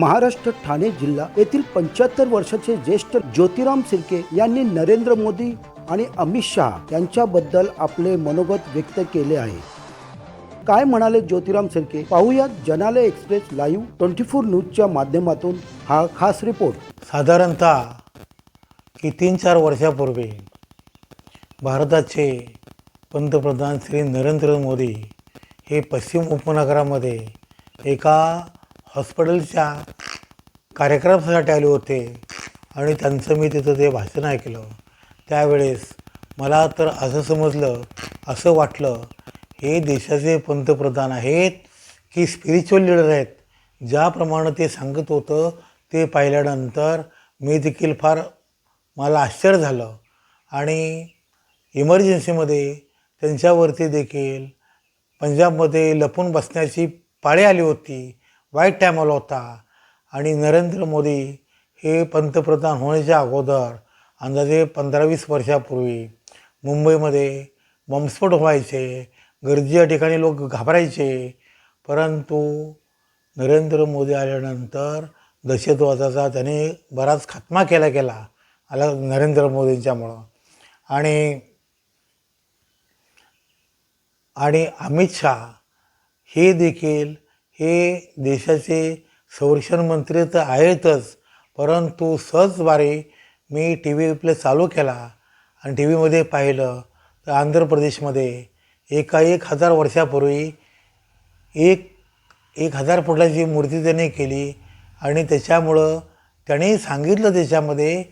महाराष्ट्र ठाणे जिल्हा येथील पंच्याहत्तर वर्षाचे ज्येष्ठ ज्योतिराम सिरके यांनी नरेंद्र मोदी आणि अमित शहा यांच्याबद्दल आपले मनोगत व्यक्त केले आहे. काय म्हणाले ज्योतिराम सिरके? पाहूयात जनालय एक्सप्रेस लाईव्ह ट्वेंटी फोर न्यूजच्या माध्यमातून हा खास रिपोर्ट. साधारणतः की तीन चार वर्षापूर्वी भारताचे पंतप्रधान श्री नरेंद्र मोदी हे पश्चिम उपनगरामध्ये एका हॉस्पिटलच्या कार्यक्रमासाठी आले होते आणि त्यांचं मी तिथं ते भाषण ऐकलं. त्यावेळेस मला तर असं समजलं असं वाटलं हे देशाचे पंतप्रधान आहेत की स्पिरिच्युअल लीडर आहेत? ज्याप्रमाणे ते सांगत होतं ते पाहिल्यानंतर मी देखील फार मला आश्चर्य झालं. आणि इमर्जन्सीमध्ये त्यांच्यावरती देखील पंजाबमध्ये लपून बसण्याची पाळी आली होती. वाईट टाईम आला होता. आणि नरेंद्र मोदी हे पंतप्रधान होण्याच्या अगोदर अंदाजे पंधरा वीस वर्षापूर्वी मुंबईमध्ये बॉम्बस्फोट व्हायचे गर्दीच्या ठिकाणी लोक घाबरायचे. परंतु नरेंद्र मोदी आल्यानंतर दहशतवादाचा त्याने बराच खात्मा केला गेला आला नरेंद्र मोदींच्यामुळं. आणि आणि अमित शहा हे देखील हे देशाचे संरक्षण मंत्री तर आहेतच परंतु सहजद्वारे मी टी व्ही प्ले चालू केला. आणि टी व्हीमध्ये पाहिलं तर आंध्र प्रदेशमध्ये एका एक हजार वर्षापूर्वी एक एक हजार फुटाची मूर्ती त्याने केली. आणि त्याच्यामुळं त्याने सांगितलं त्याच्यामध्ये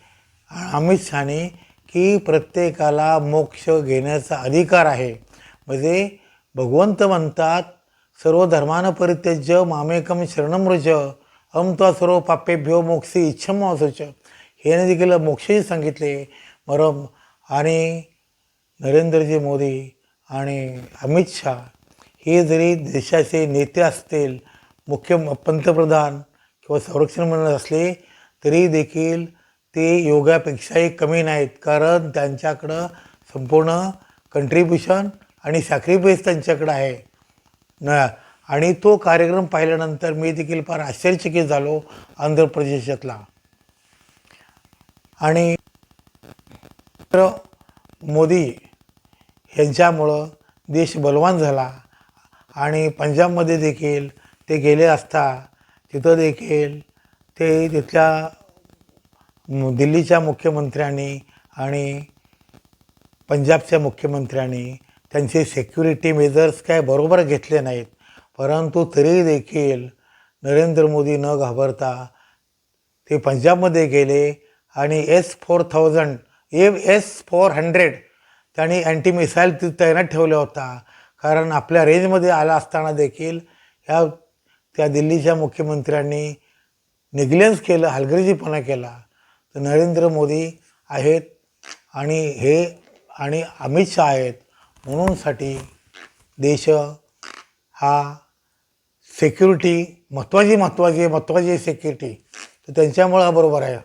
अमित शहाने की प्रत्येकाला मोक्ष घेण्याचा अधिकार आहे. म्हणजे भगवंत म्हणतात सर्व धर्मान परित्यज्य मामेकम शरणमृज अम त्वा सर्व पापेभ्यो मोक्षी इच्छम असोच हे देखील मोक्षही सांगितले. मरम आणि नरेंद्रजी मोदी आणि अमित शहा हे जरी देशाचे नेते असतील मुख्य पंतप्रधान किंवा संरक्षण मंत्री असले तरी देखील ते योगापेक्षाही कमी नाहीत. कारण त्यांच्याकडं संपूर्ण कंट्रीब्युशन आणि सॅक्रिफाईस त्यांच्याकडं आहे. आणि तो कार्यक्रम पाहिल्यानंतर मी देखील फार आश्चर्यचकित झालो आंध्र प्रदेशातला. आणि मोदी यांच्यामुळं देश बलवान झाला. आणि पंजाबमध्ये देखील ते गेले असता तिथं देखील ते तिथल्या दिल्लीच्या मुख्यमंत्र्यांनी आणि पंजाबच्या मुख्यमंत्र्यांनी त्यांचे सेक्युरिटी मेजर्स काय बरोबर घेतले नाहीत. परंतु तरी देखील नरेंद्र मोदी न घाबरता ते पंजाबमध्ये गेले आणि S four thousand A S four hundred त्यांनी अँटी मिसाईल ति तैनात ठेवला होता कारण आपल्या रेंजमध्ये आला असताना देखील ह्या त्या दिल्लीच्या मुख्यमंत्र्यांनी निग्लेन्स केलं हलगर्जीपणा केला. तर नरेंद्र मोदी आहेत आणि हे आणि अमित शहा आहेत. म्हणूनसाठी देश हा सेक्युरिटी महत्त्वाची महत्त्वाची महत्त्वाची सेक्युरिटी तर त्यांच्यामुळं बरोबर आहे.